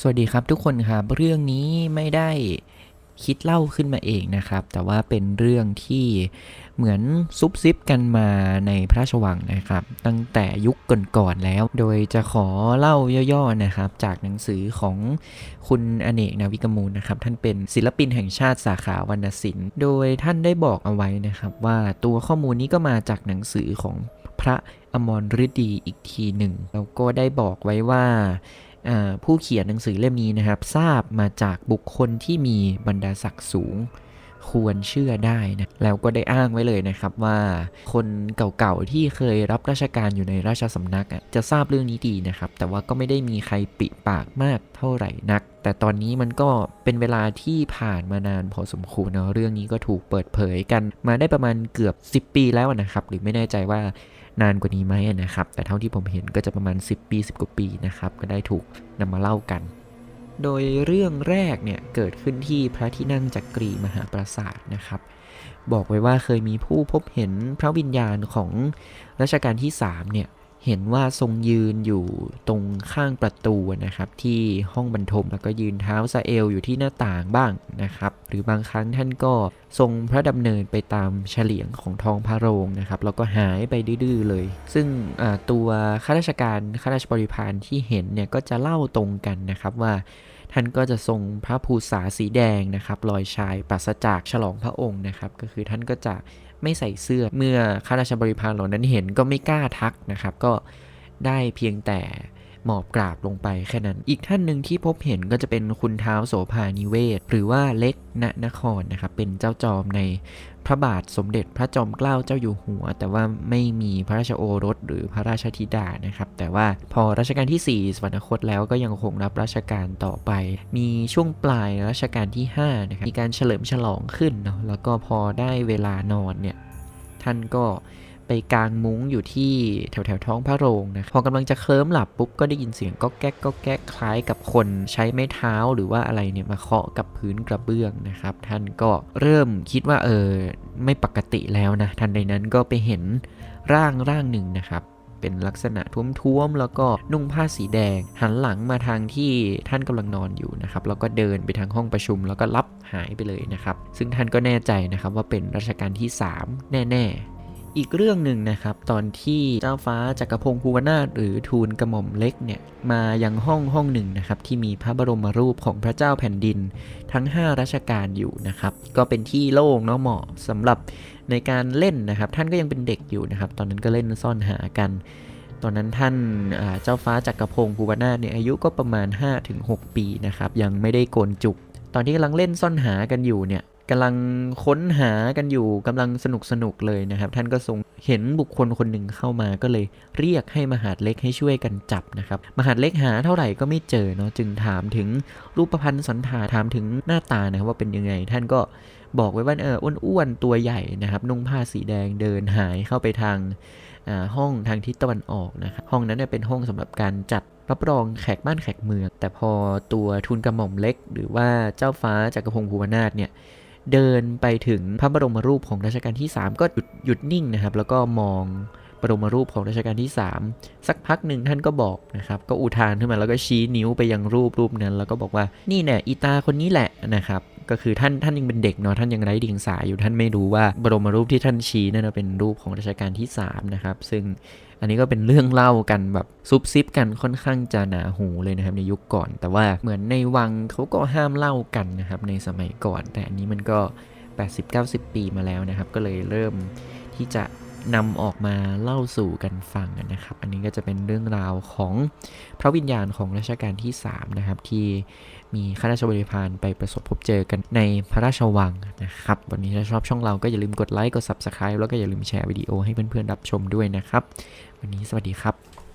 สวัสดีครับทุกคนครับเรื่องนี้ไม่ได้คิดเล่าขึ้นมาเองนะครับ แต่ว่าเป็นเรื่องที่เหมือนซุบซิบกันมาในพระราชวังนะครับ ตั้งแต่ยุคก่อนๆแล้ว โดยจะขอเล่าย่อๆนะครับ จากหนังสือของคุณอเนกนาวิกมูลนะครับ ท่านเป็นศิลปินแห่งชาติสาขาวรรณศิลป์ โดยท่านได้บอกเอาไว้นะครับ ว่าตัวข้อมูลนี้ก็มาจากหนังสือของพระอมรฤดีอีกทีหนึ่งแล้วก็ได้บอกไว้ว่าอ่า ผู้เขียนหนังสือเล่มนี้นะครับ ทราบมาจากบุคคลที่มีบรรดาศักดิ์สูง ควรเชื่อได้นะแล้วก็ได้อ้างไว้เลยนะครับว่าคนเก่าๆที่เคยรับราชการอยู่ในราชสำนักจะทราบเรื่องนี้ดีนะครับ แต่ว่าก็ไม่ได้มีใครปิปากมากเท่าไหร่นัก แต่ตอนนี้มันก็เป็นเวลาที่ผ่านมานานพอสมควรเนาะเรื่องนี้ก็ถูกเปิดเผยกัน มาได้ประมาณเกือบ 10 ปีแล้วนะครับ หรือไม่แน่ใจว่านานกว่านี้ไหมนะครับ แต่เท่าที่ผมเห็นก็จะประมาณ 10 ปี 10 กว่าปีนะครับ ก็ได้ถูกนำมาเล่ากัน โดยเรื่องแรกเนี่ยเกิดขึ้นที่พระที่นั่งจักรีมหาปราสาทนะครับ บอกไว้ว่าเคยมีผู้พบเห็นพระวิญญาณของรัชกาลที่3เนี่ย เห็นว่าทรงยืนอยู่ตรงข้างประตูนะครับ ที่ห้องบรรทมแล้วก็ยืนเท้าสะเอลอยู่ที่หน้าต่างบ้างนะครับ หรือบางครั้งท่านก็ทรงพระดำเนินไปตามเฉลียงของทองพระโรงนะครับแล้วก็หายไปดื้อเลย ซึ่งตัวข้าราชการข้าราชบริพารที่เห็นเนี่ยก็จะเล่าตรงกันนะครับว่า ท่านก็จะทรงพระภูษาสีแดงนะครับลอยชายปราศจากฉลองพระองค์นะครับ ก็คือท่านก็จะไม่ใส่เสื้อเมื่อข้าราชบริพารเหล่านั้นเห็นก็ไม่กล้าทักนะครับ ก็ได้เพียงแต่ หมอบกราบลงไปแค่นั้น อีกท่านหนึ่งที่พบเห็นก็จะเป็นคุณเท้าวโสภานิเวศ หรือว่าเล็กณนครนะครับ เป็นเจ้าจอมในพระบาทสมเด็จพระจอมเกล้าเจ้าอยู่หัว แต่ว่าไม่มีพระราชโอรสหรือพระราชธิดานะครับ แต่ว่าพอรัชกาลที่ 4 สวรรคตแล้วก็ยังคงรับราชการต่อไป มีช่วงปลายรัชกาลที่5นะครับมีการเฉลิมฉลองขึ้นเนาะแล้วก็พอได้เวลานอนเนี่ยท่านก็ ไปกางมุ้งอยู่ที่แถวแถวท้องพระโรงนะ พอกำลังจะเคลิ้มหลับปุ๊บก็ได้ยินเสียงก็แก๊กก็แก๊กคล้ายกับคนใช้ไม้เท้าหรือว่าอะไรเนี่ยมาเคาะกับพื้นกระเบื้องนะครับ ท่านก็เริ่มคิดว่าเออไม่ปกติแล้วนะ ทันใดนั้นก็ไปเห็นร่างร่างหนึ่งนะครับเป็นลักษณะท้วมๆ แล้วก็นุ่งผ้าสีแดง หันหลังมาทางที่ท่านกำลังนอนอยู่นะครับ แล้วก็เดินไปทางห้องประชุม แล้วก็ลับหายไปเลยนะครับ ซึ่งท่านก็แน่ใจนะครับว่าเป็นรัชกาลที่ 3 แน่ ๆ อีกเรื่องหนึ่งนะครับ ตอนที่เจ้าฟ้าจักรพงศ์ภูวนาถหรือทูลกระหม่อมเล็กเนี่ยมายังห้องห้องหนึ่งนะครับที่มีพระบรมรูปของพระเจ้าแผ่นดินทั้ง 5 รัชกาลอยู่นะครับ ก็เป็นที่โล่งเนาะเหมาะสำหรับในการเล่นนะครับ ท่านก็ยังเป็นเด็กอยู่นะครับ ตอนนั้นก็เล่นซ่อนหากัน ตอนนั้นท่านเจ้าฟ้าจักรพงศ์ภูวนาถเนี่ยอายุก็ประมาณ 5-6 ปีนะครับยังไม่ได้โกนจุก ตอนที่กำลังเล่นซ่อนหากันอยู่เนี่ย กำลังค้นหากันอยู่กำลังสนุกสนุกๆเลยนะครับ ท่านก็ทรงเห็นบุคคลคนหนึ่งเข้ามาก็เลยเรียกให้มหาดเล็กให้ช่วยกันจับนะครับ มหาดเล็กหาเท่าไหร่ก็ไม่เจอเนาะจึงถามถึงรูปพรรณสันฐานถามถึงหน้าตานะครับว่าเป็นยังไง ท่านก็บอกไว้ว่าเอออ้วนๆตัวใหญ่นะครับนุ่งผ้าสีแดงเดินหายเข้าไปทางอ่าห้องทางทิศตะวันออกนะครับห้องนั้นเนี่ยเป็นห้องสำหรับการจัดรับรองแขกบ้านแขกเมือง แต่พอตัวทุนกระหม่อมเล็ก หรือว่าเจ้าฟ้าจักรพงศ์ภูวนาถเนี่ย เดินไปถึงพระบรมรูปของรัชกาลที่ 3 ก็หยุดหยุดนิ่งนะครับ แล้วก็มองบรมรูปของรัชกาลที่ 3 สักพักหนึ่งท่านก็บอกนะครับ ก็อุทานขึ้นมาแล้วก็ชี้นิ้วไปยังรูปรูปนั้น แล้วก็บอกว่านี่เนี่ยอีตาคนนี้แหละนะครับ ก็คือท่านท่านยังเป็นเด็กเนาะท่านยังไร้เดียงสาอยู่ท่านไม่รู้ว่าบรมรูปที่ท่านชี้นั่นนะเป็นรูปของรัชกาลที่3นะครับซึ่งอันนี้ก็เป็นเรื่องเล่ากันแบบซุบซิบกันค่อนข้างจะหนาหูเลยนะครับในยุคก่อน แต่ว่าเหมือนในวังเขาก็ห้ามเล่ากันนะครับในสมัยก่อน แต่อันนี้มันก็ 80-90 ปีมาแล้วนะครับ ก็เลยเริ่มที่จะ นำออกมาเล่าสู่กันฟังนะครับ อันนี้ก็จะเป็นเรื่องราวของพระวิญญาณของรัชกาลที่ 3 นะครับ ที่มีข้าราชบริพารไปประสบพบเจอกันในพระราชวังนะครับ วันนี้ถ้าชอบช่องเราก็อย่าลืมกดไลค์กด Subscribe แล้วก็อย่าลืมแชร์วิดีโอให้เพื่อนๆรับชมด้วยนะครับ วันนี้สวัสดีครับ